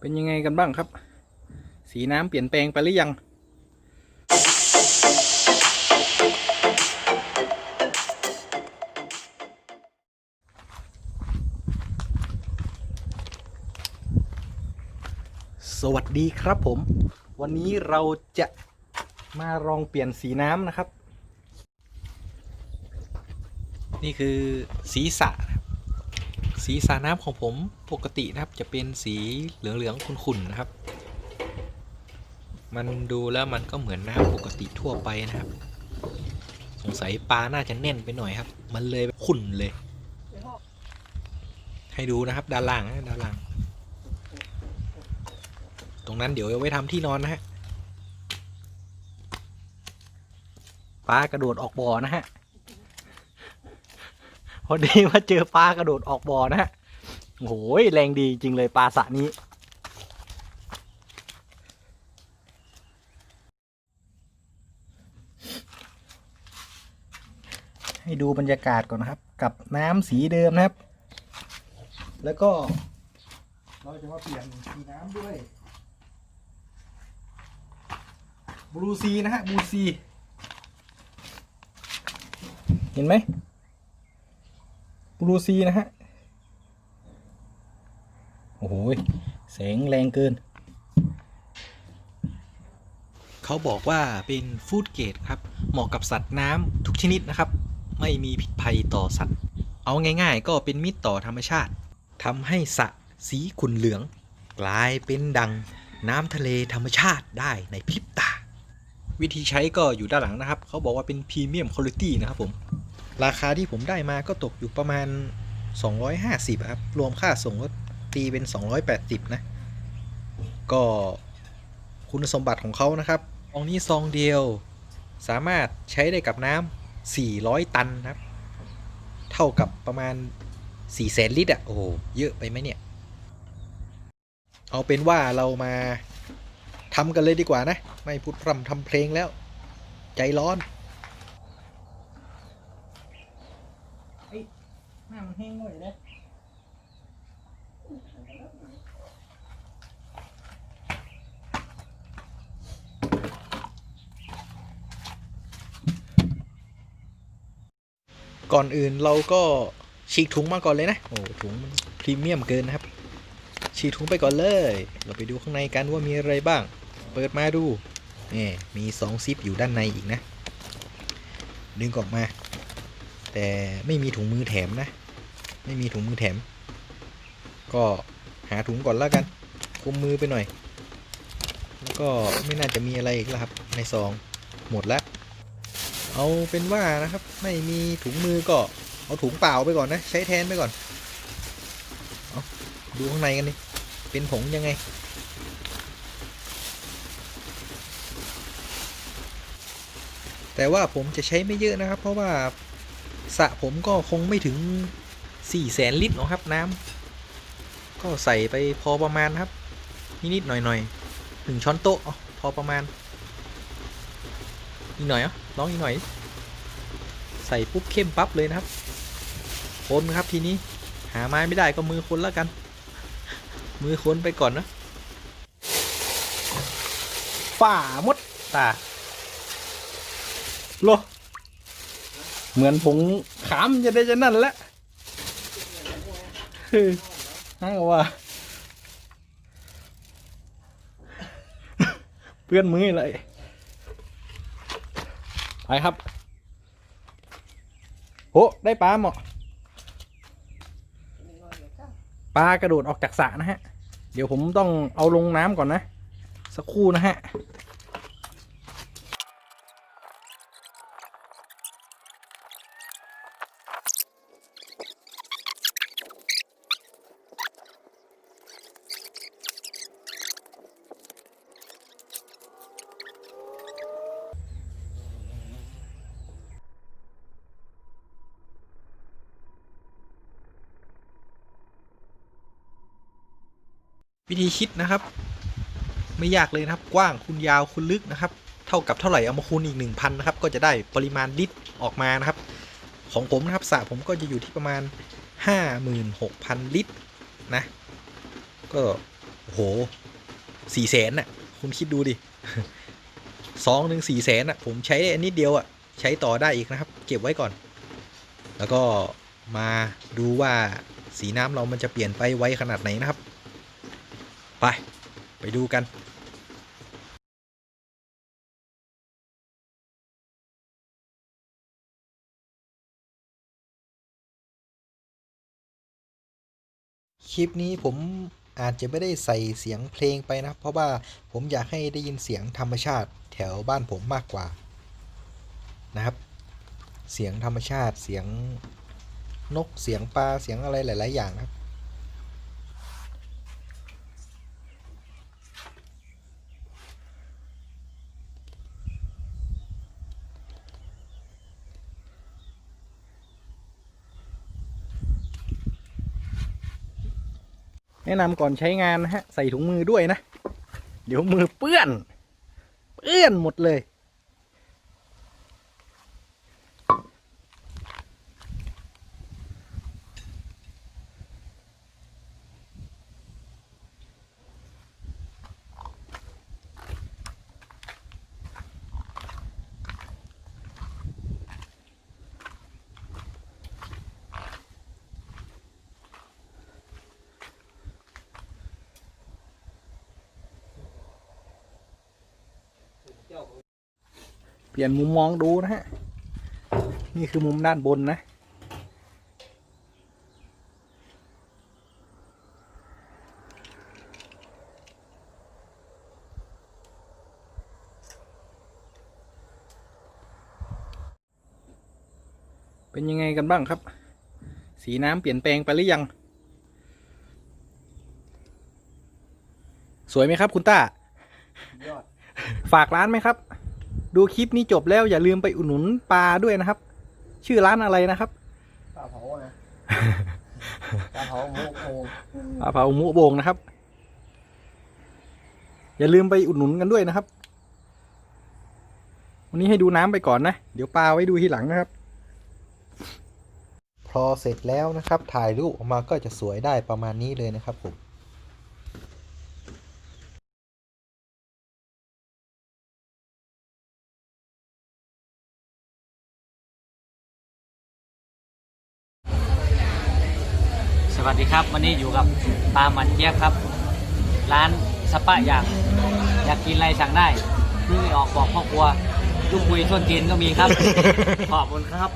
เป็นยังไงกันบ้างครับ สีน้ำเปลี่ยนแปลงไปหรือยัง สวัสดีครับผม วันนี้เราจะมาลองเปลี่ยนสีน้ำนะครับ นี่คือสีสระนะ สีสรน้ำของผมปกตินะครับ จะเป็นสีเหลืองๆขุ่นๆนะครับ มันดูแล้วมันก็เหมือนน้ำปกติทั่วไปนะครับ สงสัยปลาน่าจะแน่นไปหน่อยครับ มันเลยขุ่นเลย ให้ดูนะครับด้านล่างนะด้านล่าง ตรงนั้นเดี๋ยวเอาไว้ทำที่นอนนะฮะปลากระโดดออกบ่อนะฮะ อดีว่าเจอปลากระโดดออกบ่อนะฮะโอ้โหแรงดีจริงเลยปลาสระนี้ ให้ดูบรรยากาศก่อนนะครับ กับน้ำสีเดิมนะครับ แล้วก็ เราจะมาเปลี่ยนสีน้ำด้วยบลูซีนะฮะบลูซี เห็นไหม บลูซีนะฮะ โอ้โหแสงแรงเกิน เขาบอกว่าเป็นฟู้ดเกรดครับ เหมาะกับสัตว์น้ำทุกชนิดนะครับ ไม่มีพิษภัยต่อสัตว์ เอาง่ายๆ ก็เป็นมิตรต่อธรรมชาติทำให้สระสีขุ่นเหลือง กลายเป็นดังน้ำทะเลธรรมชาติได้ในพริบตา วิธีใช้ก็อยู่ด้านหลังนะครับ เขาบอกว่าเป็นพรีเมียมคุณภาพนะครับผม ราคาที่ผมได้มาก็ตกอยู่ประมาณ 250 ครับ รวมค่าส่งก็ตีเป็น 280 นะ ก็คุณสมบัติของเขานะครับซองนี้ซองเดียว สามารถใช้ได้กับน้ำ400 ตันนะครับ เท่ากับประมาณ 4 แสนลิตรอะโอ้เยอะไปไหมเนี่ย เอาเป็นว่าเรามาทำกันเลยดีกว่านะ ไม่พูดพร่ำทำเพลงแล้ว ใจร้อน น้ามันแห้งหน่อยก่อนอื่นเราก็ฉีกถุงมาก่อนเลยนะ โอ้ถุงมันพรีเมียมเกินนะครับ ฉีกถุงไปก่อนเลย เราไปดูข้างในกันว่ามีอะไรบ้าง เปิดมาดูนี่มีสองซิปอยู่ด้านในอีกนะ ดึงออกมา แต่ไม่มีถุงมือแถมนะ ไม่มีถุงมือแถม ก็หาถุงก่อนแล้วกันคุมมือไปหน่อย แล้วก็ไม่น่าจะมีอะไรอีกแล้วครับ ในซองหมดแล้วเอาเป็นว่านะครับ ไม่มีถุงมือก็เอาถุงเปล่าไปก่อนนะ ใช้แทนไปก่อนเอาดูข้างในกันดิเป็นผงยังไง แต่ว่าผมจะใช้ไม่เยอะนะครับ เพราะว่าสระผมก็คงไม่ถึง 4แสนลิตรหรอกครับน้ำก็ใส่ไปพอประมาณครับนิดๆหน่อยๆหนึ่งช้อนโต๊ะอพอประมาณอีกหน่อยอะลองอีกหน่อย ใส่ปุ๊บเข้มปั๊บเลยนะครับ คนครับทีนี้หาไม้ไม่ได้ก็มือคนแล้วกัน มือคนไปก่อนนะฝ่ามดตาโลเหมือนผงขามจะได้จะนั่นแหละ เฮ้ว่า เพื่อนมือเลย ไปครับ โห ได้ปลาหมอปลากระโดดออกจากสระนะฮะ เดี๋ยวผมต้องเอาลงน้ำก่อนนะ สักครู่นะฮะ วิธีคิดนะครับ ไม่ยากเลยนะครับ กว้างคูณยาวคูณลึกนะครับ เท่ากับเท่าไหร่เอามาคูณอีก 1,000นะครับ ก็จะได้ปริมาณลิตรออกมานะครับ ของผมนะครับสระผมก็จะอยู่ที่ประมาณ 56,000 ลิตรนะ ก็โหโหสี่แสนน่ะ คุณคิดดูดิซองหนึ่งสี่แสนน่ะ ผมใช้อันนิดเดียวอะ ใช้ต่อได้อีกนะครับ เก็บไว้ก่อน แล้วก็มาดูว่าสีน้ำเรามันจะเปลี่ยนไปไวขนาดไหนนะครับ ไป ไปดูกันคลิปนี้ผมอาจจะไม่ได้ใส่เสียงเพลงไปนะ เพราะว่าผมอยากให้ได้ยินเสียงธรรมชาติแถวบ้านผมมากกว่านะครับ เสียงธรรมชาติเสียงนกเสียงปลาเสียงอะไรหลาย ๆ อย่างครับ แนะนำก่อนใช้งานนะฮะ ใส่ถุงมือด้วยนะ เดี๋ยวมือเปื้อน เปื้อนหมดเลย เปลี่ยนมุมมองดูนะฮะ นี่คือมุมด้านบนนะ เป็นยังไงกันบ้างครับ สีน้ำเปลี่ยนแปลงไปหรือยัง สวยไหมครับคุณต้ายอดฝากร้านไหมครับ ดูคลิปนี้จบแล้วอย่าลืมไปอุดหนุนปลาด้วยนะครับ ชื่อร้านอะไรนะครับปลาเผานะปลาเผาหมูโอ่งปลาเผาหมูโบงนะครับ อย่าลืมไปอุดหนุนกันด้วยนะครับ วันนี้ให้ดูน้ำไปก่อนนะ เดี๋ยวปลาไว้ดูทีหลังนะครับ พอเสร็จแล้วนะครับ ถ่ายรูปออกมาก็จะสวยได้ประมาณนี้เลยนะครับผม วัสดีครับ วันนี้อยู่กับปาหมันเจี๊ยบครับ ร้านสปะอยากอยากกินอะไรสั่งได้เพิ่งออกบอกพ่อครัวลูกคุยส้นตีนก็มีครับ ขอบคุณครับ